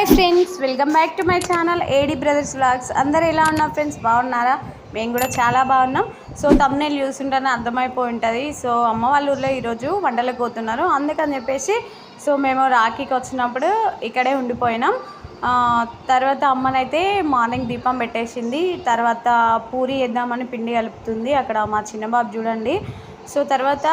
Hi friends welcome back to my channel AD brothers vlogs అందరు ఎలా ఉన్నారు friends బాగున్నారా? మేము కూడా చాలా బాగున్నాం. సో తమ్నేల్ చూస్తుంటేనే అర్థమైపోయి ఉంటుంది సో అమ్మ వాళ్ళ ఊర్లో ఈరోజు వంటలకు పోతున్నారు. అందుకని చెప్పేసి సో మేము రాఖీకి వచ్చినప్పుడు ఇక్కడే ఉండిపోయినాం. ఆ, తర్వాత అమ్మనైతే మార్నింగ్ దీపం పెట్టేసింది. తర్వాత పూరి వేద్దామని పిండి కలుపుతుంది. అక్కడ మా చిన్న బాబు చూడండి. సో తర్వాత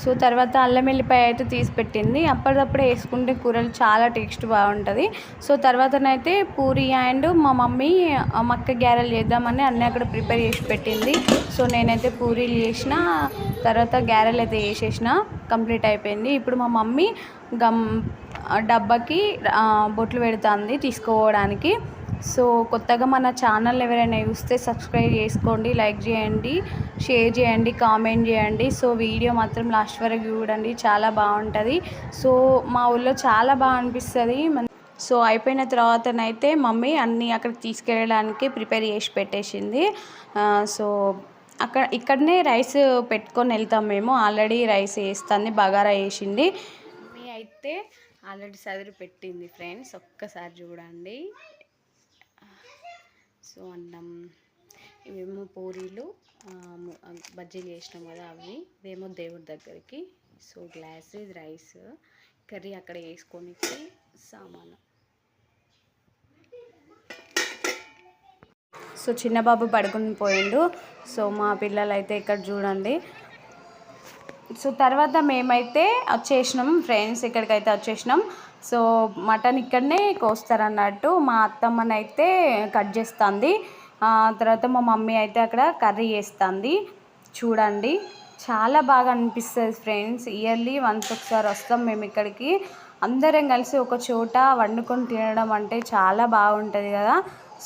సో తర్వాత అల్లం వెల్లిపాయ అయితే తీసి పెట్టింది. అప్పటిదప్పుడే వేసుకుంటే కూరలు చాలా టేస్ట్ బాగుంటుంది. సో తర్వాతనైతే పూరి అండ్ మా మమ్మీ మక్క గ్యారెలు చేద్దామని అన్నీ అక్కడ ప్రిపేర్ చేసి పెట్టింది. సో నేనైతే పూరీలు చేసిన తర్వాత గ్యారెలు అయితే వేసేసిన కంప్లీట్ అయిపోయింది. ఇప్పుడు మా మమ్మీ గమ్ డబ్బాకి బొట్లు పెడుతుంది తీసుకోవడానికి. సో కొత్తగా మన ఛానల్ ఎవరైనా చూస్తే సబ్స్క్రైబ్ చేసుకోండి లైక్ చేయండి షేర్ చేయండి కామెంట్ చేయండి. సో వీడియో మాత్రం లాస్ట్ వరకు చూడండి చాలా బాగుంటుంది. సో మా ఊళ్ళో చాలా బాగా అనిపిస్తుంది. సో అయిపోయిన తర్వాతనైతే మమ్మీ అన్నీ అక్కడికి తీసుకెళ్ళడానికి ప్రిపేర్ చేసి పెట్టేసింది. సో అక్కడ ఇక్కడనే రైస్ పెట్టుకొని వెళ్తాం మేము. ఆల్రెడీ రైస్ వేస్తుంది బగారా వేసింది. మీ అయితే ఆల్రెడీ సదిరి పెట్టింది ఫ్రెండ్స్. ఒక్కసారి చూడండి. సో అన్నం ఇవేమో పూరీలు బజ్జీలు చేసినాం కదా అవి. ఇదేమో దేవుడి దగ్గరికి. సో గ్లాస్ ఇది రైస్ కర్రీ అక్కడ వేసుకొని సామాను. సో చిన్న బాబు పడుకుని పోయిండు. సో మా పిల్లలు అయితే ఇక్కడ చూడండి. సో తర్వాత మేమైతే వచ్చేసినాం ఫ్రెండ్స్ ఇక్కడికైతే వచ్చేసినాం. సో మటన్ ఇక్కడనే కోస్తారన్నట్టు మా అత్తమ్మనైతే కట్ చేస్తుంది. తర్వాత మా మమ్మీ అయితే అక్కడ కర్రీ చేస్తుంది. చూడండి చాలా బాగా అనిపిస్తుంది ఫ్రెండ్స్. ఇయర్లీ వన్స్ ఒకసారి వస్తాం మేము ఇక్కడికి. అందరం కలిసి ఒక చోట వండుకొని తినడం అంటే చాలా బాగుంటుంది కదా.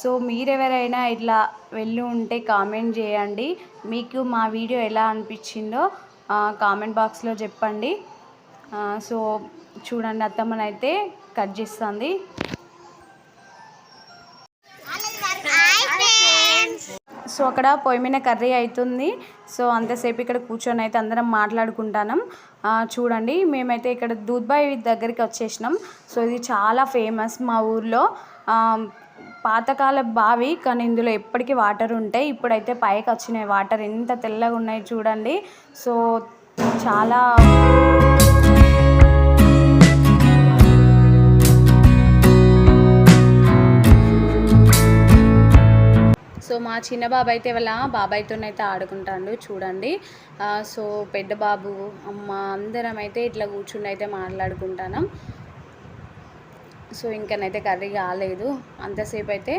సో మీరెవరైనా ఇట్లా వెళ్ళి ఉంటే కామెంట్ చేయండి. మీకు మా వీడియో ఎలా అనిపించిందో కామెంట్ బాక్స్లో చెప్పండి. సో చూడండి అత్తమ్మనైతే కట్ చేస్తుంది. సో అక్కడ పొయ్యి మీద కర్రీ అవుతుంది సో అంతసేపు ఇక్కడ కూర్చొని అయితే అందరం మాట్లాడుకుంటాం చూడండి మేమైతే ఇక్కడ దూద్బాయ్ దగ్గరికి వచ్చేసినాం. సో ఇది చాలా ఫేమస్ మా ఊర్లో. పాతకాల బావి కానీ ఇందులో ఎప్పటికీ వాటర్ ఉంటాయి. ఇప్పుడైతే పైకి వచ్చినాయి. వాటర్ ఎంత తెల్లగా ఉన్నాయి చూడండి. సో చాలా చిన్న బాబు అయితే వాళ్ళ బాబాయ్తోనైతే ఆడుకుంటాడు చూడండి. సో పెద్ద బాబు అమ్మ అందరం అయితే ఇట్లా కూర్చుని అయితే మాట్లాడుకుంటాను. సో ఇంకనైతే కర్రీ కాలేదు. అంతసేపు అయితే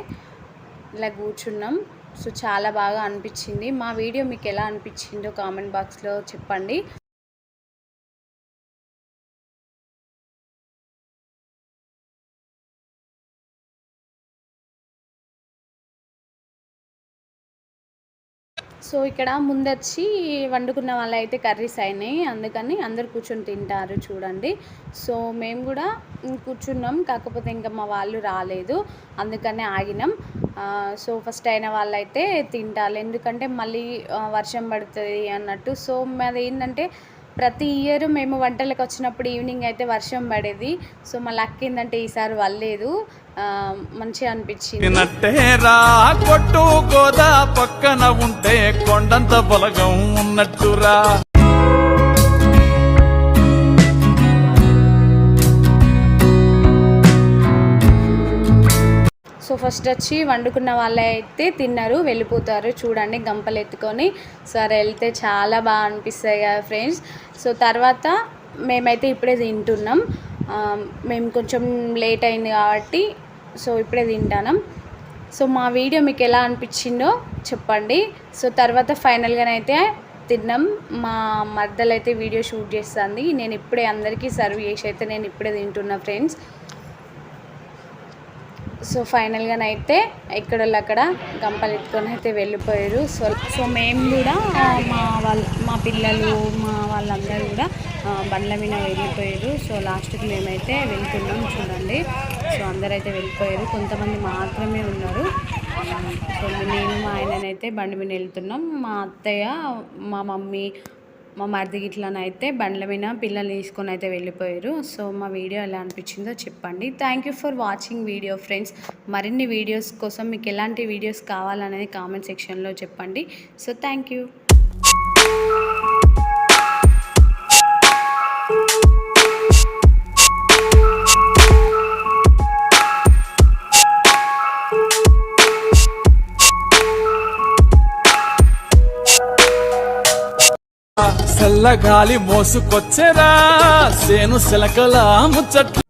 ఇలా కూర్చున్నాం. సో చాలా బాగా అనిపించింది. మా వీడియో మీకు ఎలా అనిపించిందో కామెంట్ బాక్స్లో చెప్పండి. సో ఇక్కడ ముందొచ్చి వండుకున్న వాళ్ళు అయితే కర్రీస్ అయినాయి. అందుకని అందరు కూర్చొని తింటారు చూడండి. సో మేము కూడా కూర్చున్నాం. కాకపోతే ఇంకా మా వాళ్ళు రాలేదు. అందుకనే ఆగినాం. సో ఫస్ట్ అయిన వాళ్ళైతే తింటారు. ఎందుకంటే మళ్ళీ వర్షం పడుతుంది అన్నట్టు. సో మాది ఏంటంటే ప్రతి ఇయర్ మేము వంటలకు వచ్చినప్పుడు ఈవినింగ్ అయితే వర్షం పడేది. సో మా లక్ ఏంటంటే ఈసారి వల్లేదు. ఆ, మంచిగా అనిపించింది. కొట్టు గోదా పక్కన ఉంటే కొండంత బలగం ఉన్నట్టురా. సో ఫస్ట్ వచ్చి వండుకున్న వాళ్ళే అయితే తిన్నారు వెళ్ళిపోతారు చూడండి గంపలు ఎత్తుకొని. సరే వెళ్తే చాలా బాగా అనిపిస్తాయి కదా ఫ్రెండ్స్ సో తర్వాత మేమైతే ఇప్పుడే తింటున్నాం. మేము కొంచెం లేట్ అయింది కాబట్టి సో ఇప్పుడే తింటాను సో మా వీడియో మీకు ఎలా అనిపించిందో చెప్పండి. సో తర్వాత ఫైనల్గానైతే తిన్నాం. మా మద్దలైతే వీడియో షూట్ చేస్తుంది. నేను ఇప్పుడే అందరికీ సర్వ్ చేసి అయితే నేను ఇప్పుడే తింటున్నా ఫ్రెండ్స్ సో ఫైనల్గా అయితే ఇక్కడ అక్కడ గంపలు ఎత్తుకొని అయితే వెళ్ళిపోయారు. సో సో మేము కూడా మా వాళ్ళ మా పిల్లలు మా వాళ్ళందరూ కూడా బండ్ల మీద వెళ్ళిపోయారు. సో లాస్ట్కి మేమైతే వెళ్తున్నాం చూడండి. సో అందరైతే వెళ్ళిపోయారు. కొంతమంది మాత్రమే ఉన్నారు. సో నేను మా ఆయననైతే బండి మీద వెళ్తున్నాం. మా అత్తయ్య మా మమ్మీ మా మరిది గిట్లనైతే బండ్ల మీద పిల్లల్ని తీసుకొని అయితే వెళ్ళిపోయారు. సో మా వీడియో ఎలా అనిపించిందో చెప్పండి. Thank you for watching video friends మరిన్ని వీడియోస్ కోసం మీకు ఎలాంటి వీడియోస్ కావాలనేది కామెంట్ సెక్షన్లో చెప్పండి. సో థ్యాంక్ యూ చల్లగాలి మోసుకొచ్చెరా. సేను శిలకల ముచ్చట్లు.